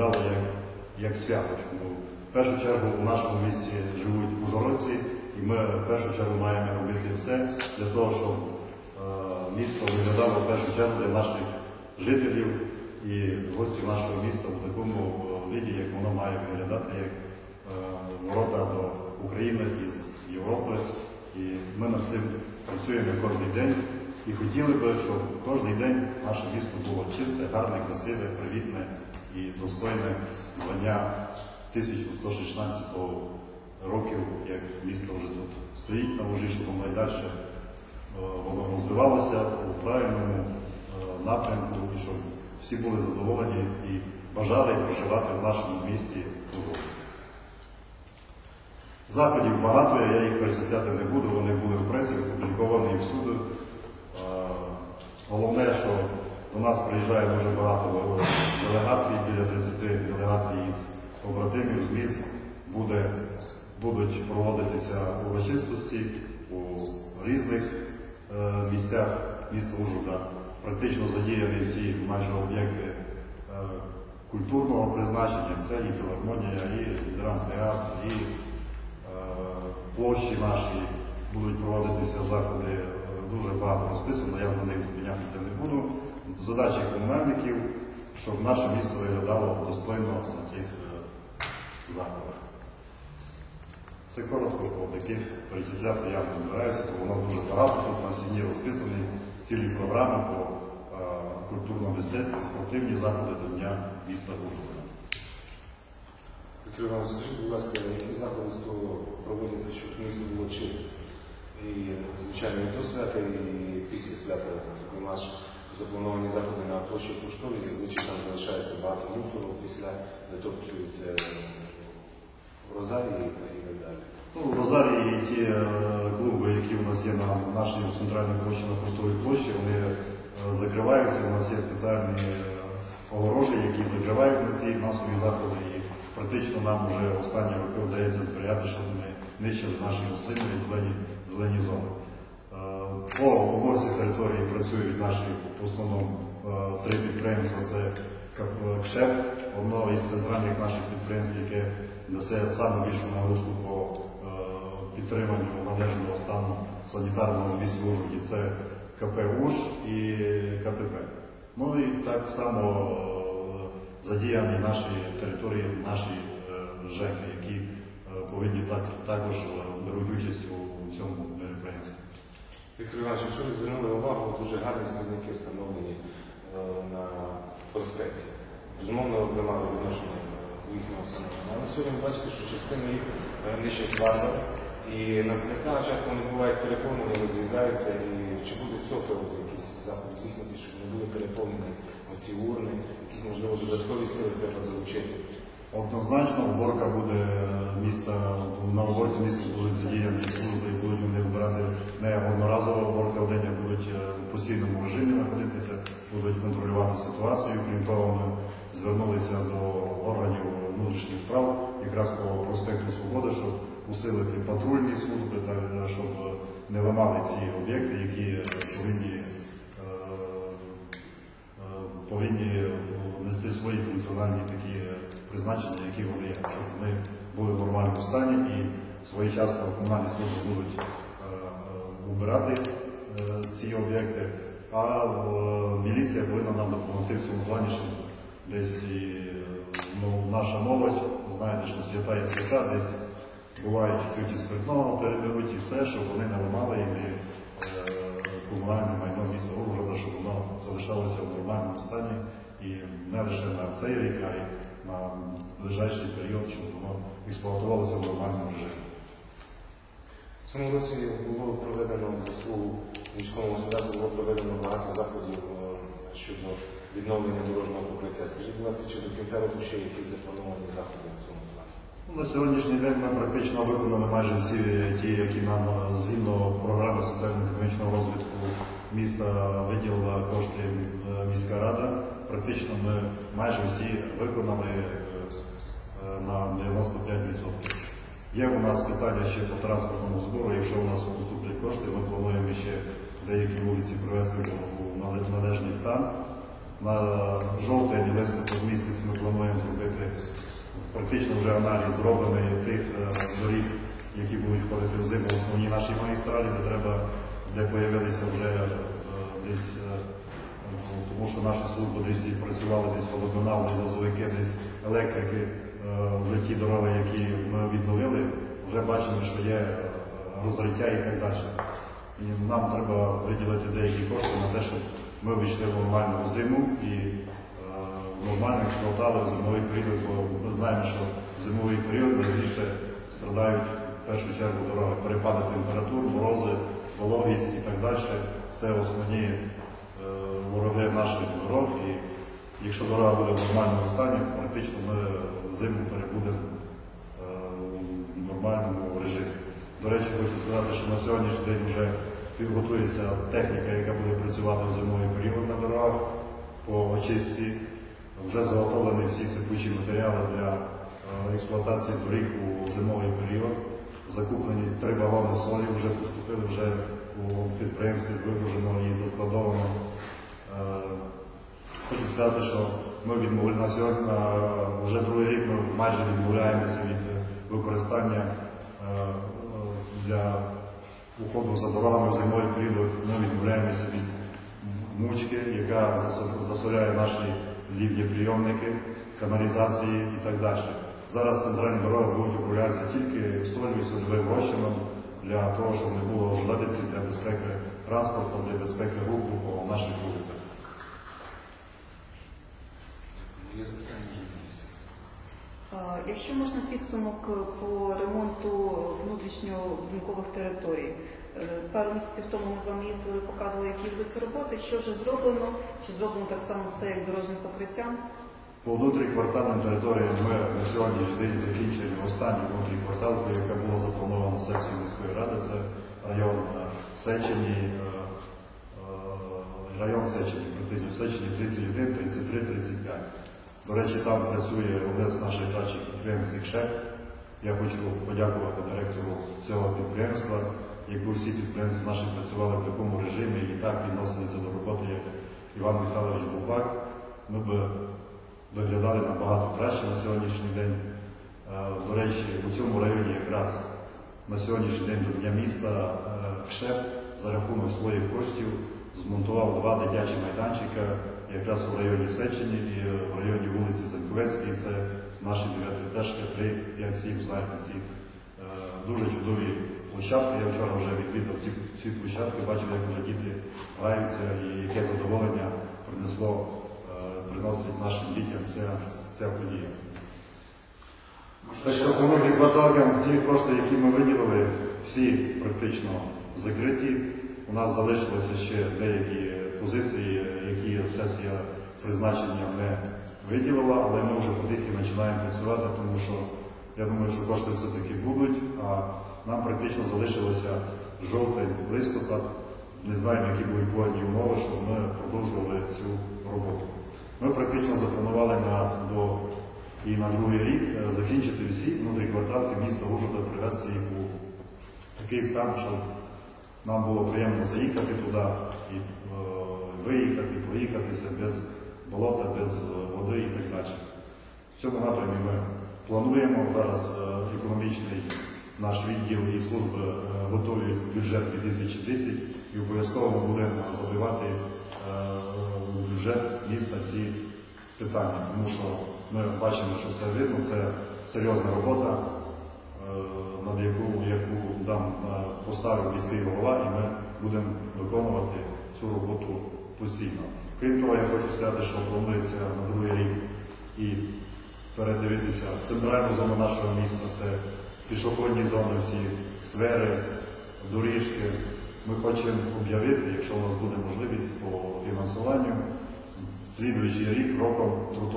як, як свято. Чому в першу чергу у нашому місті живуть ужгородці, і ми в першу чергу маємо робити все для того, щоб е, місто виглядало в першу чергу для наших жителів і гостів нашого міста в такому е, виді, як воно має виглядати, як е, ворота до України із Європи. І ми над цим працюємо кожен день. І хотіли би, щоб кожен день наше місто було чисте, гарне, красиве, привітне і достойне звання 1116 років, як місто вже тут стоїть на вожі, щоб воно і далі е, воно розвивалося у правильному е, напрямку, і щоб всі були задоволені і бажали проживати в нашому місті тут. Заходів багато, я їх перечисляти не буду, вони були в пресі, опубліковані всюди. Е, Головне, що до нас приїжджає дуже багато делегацій, біля 30 делегацій із побратимів, з міст. Буде, будуть проводитися урочистості у різних е, місцях міста Ужгорода. Практично задіяні всі майже об'єкти е, культурного призначення. Це і філармонія, і драмтеатр, і е, площі наші будуть проводитися заходи е, дуже багато розписано, я на них зупинятися не буду. Задача комунальників, щоб наше місто виглядало достойно на цих е, заходах. Це коротко по таких перечисляти я не збираюся, бо воно дуже багато. Тут на стіні розписані цілі програми по е, культурному мистецтві, спортивні заходи до Дня міста Ужгорода. Віктор Іванович, скажіть, будь ласка, які заходи з того проводяться, щоб місто було чисте? І, звичайно, і до свята, і після свята, зокрема заплановані заходи на площі Поштові, зазвичай там залишається багато мусору, після дотоптуються розарії і так далі. Ну, в Розарії ті е, клуби, які у нас є на нашій центральній площі, на поштовій площі, вони е, закриваються. У нас є спеціальні е, огорожі, які закривають на ці масові заходи. І практично нам вже останні роки вдається зберігати, щоб не нищили наші рослини і зелені, зелені зони. По оборці території працюють наші в основному е, три підприємства. Це КШЕП, одно із центральних наших підприємств, яке несе саме більшу нагрузку по е, підтриманню належного стану санітарного в. Це КП УЖ і КТП. Ну і так само е, задіяні наші території, наші ЖЕКи, які повинні так, також беруть участь у цьому мероприємстві. Віктор Іванович, якщо ви звернули увагу, дуже гарні смітники встановлені е, на проспекті. Безумовно, немає відношення е, до їхнього встановлення. Але сьогодні ви бачите, що частина їх е, нижче. І на свята часто вони бувають переповнені, розрізаються. І чи буде цього приводу якісь заходи здійснити, щоб не були переповнені ці урни, якісь, можливо, додаткові сили треба залучити. Однозначно, уборка буде міста, на уборці міста будуть задіяні служби і будуть вони вибирати не одноразова уборка в день, а будуть е, в постійному режимі знаходитися, будуть контролювати ситуацію. Крім того, ми звернулися до органів внутрішніх справ якраз по проспекту Свободи, щоб усилити патрульні служби, е, щоб не ламали ці об'єкти, які повинні е, повинні нести свої функціональні такі призначення, які вони є, щоб вони були в нормальному стані і своєчасно комунальні служби будуть е, е, убирати е, ці об'єкти. А е, міліція повинна нам допомогти в цьому плані, щоб десь і, е, ну, наша молодь, знаєте, що свята є свята, десь буває чуть-чуть і спиртного переберуть і все, щоб вони не ламали і не е, комунальне майно міста Ужгорода, щоб воно залишалося в нормальному стані і не лише на цей рік, а й на ближайший період, щоб воно експлуатувалося в нормальному режимі. В цьому році було проведено в заслугу міському господарству було проведено багато заходів е, щодо відновлення дорожнього покриття. Скажіть, будь ласка, чи до кінця року ще якісь заплановані заходи в цьому плані? Ну, На сьогоднішній день ми практично виконали майже всі ті, які нам е, згідно програми соціально-економічного розвитку міста виділила кошти е, міська рада. Практично ми майже всі виконали е, е, на 95%. Є у нас питання ще по транспортному збору. Якщо у нас поступлять кошти, ми плануємо ще деякі вулиці привести у належний стан. На жовтень і листопад місяць ми плануємо зробити практично вже аналіз зроблений тих е, доріг, які будуть входити в зиму основні наші магістралі, де треба, де появилися вже десь, тому що наші служби десь і працювали десь водоканали, газовики, десь електрики, е, вже ті дороги, які ми відновили, вже бачимо, що є е, розриття і так далі. І нам треба виділити деякі кошти на те, щоб ми вийшли в нормальну зиму і е, нормально експлуатували зимовий період, бо ми знаємо, що в зимовий період найбільше страдають в першу чергу дороги, перепади температур, морози, вологість і так далі. Це основні вороги наших дорог. І якщо дорога буде в нормальному стані, практично ми зиму перебудемо е, в нормальному режимі. До речі, хочу сказати, що на сьогоднішній день вже підготується техніка, яка буде працювати в зимовий період на дорогах по очистці. Вже заготовлені всі сипучі матеріали для е, експлуатації доріг у зимовий період. Закуплені три вагони солі вже поступили вже у підприємстві, вигружено і заскладовано. Е, Хочу сказати, що ми відмовляємо сьогодні, е, вже другий рік ми майже відмовляємося від використання е, для уходу за дорогами в зимовий період. Ми відмовляємося від мучки, яка засо- засоряє наші лівні прийомники, каналізації і так далі. Зараз центральні дороги будуть управлятися тільки солью, сольовим розчином для того, щоб не було ожеледиці для безпеки транспорту, для безпеки руху по наших вулицях. Є запитання якісь? А, Якщо можна підсумок е, по ремонту внутрішньобудинкових територій. Е, Пару місяців тому ми з вами їздили, показували, які ведуться роботи, що вже зроблено, чи зроблено так само все як дорожнім покриттям. По внутріквартальним територіям ми на сьогоднішній день закінчуємо останню внутрікварталку, яка була запланована сесією міської ради. Це район е, Сечені, район Сечені, практично Сечені 31, 33, 35. До речі, там працює одне з наших кращих підприємств ШЕП. Я хочу подякувати директору цього підприємства. Якби всі підприємства наші працювали в такому режимі і так відносилися до роботи, як Іван Михайлович Бубак, ми б виглядали набагато краще на сьогоднішній день. Е, До речі, у цьому районі якраз на сьогоднішній день до Дня міста е, КШЕП за рахунок своїх коштів змонтував два дитячі майданчика якраз у районі Сечені і в районі вулиці Заньковецької. Це наші дев'ятиэтажки 3, 5, 7, знаєте, ці е, дуже чудові площадки. Я вчора вже відвідав ці, ці площадки, бачив, як вже діти граються і яке задоволення принесло, е, приносить нашим дітям ця, ця подія. Так що новим кварталам ті кошти, які ми виділили, всі практично закриті. У нас залишилися ще деякі позиції, які сесія призначення не виділила, але ми вже потихи починаємо працювати, тому що я думаю, що кошти все-таки будуть, а нам практично залишилося жовтень, листопад. Не знаємо, які будуть погодні умови, щоб ми продовжували цю роботу. Ми практично запланували на, до, і на другий рік е, закінчити всі внутрі кварталки міста Ужгорода, привести їх у такий стан, щоб нам було приємно заїхати туди і е, виїхати, проїхатися без болота, без е, води і так далі. В цьому напрямі ми плануємо зараз е, економічний наш відділ і служби готують бюджет 2010 і обов'язково будемо забивати бюджет міста ці питання, тому що ми бачимо, що це видно, це серйозна робота, над яку, яку нам е, поставив міський голова, і ми будемо виконувати цю роботу постійно. Крім того, я хочу сказати, що планується на другий рік і передивитися центральну зону нашого міста, це пішохідні зони, всі сквери, доріжки. Ми хочемо об'явити, якщо у нас буде можливість по фінансуванню, слідуючий рік роком тротуарів.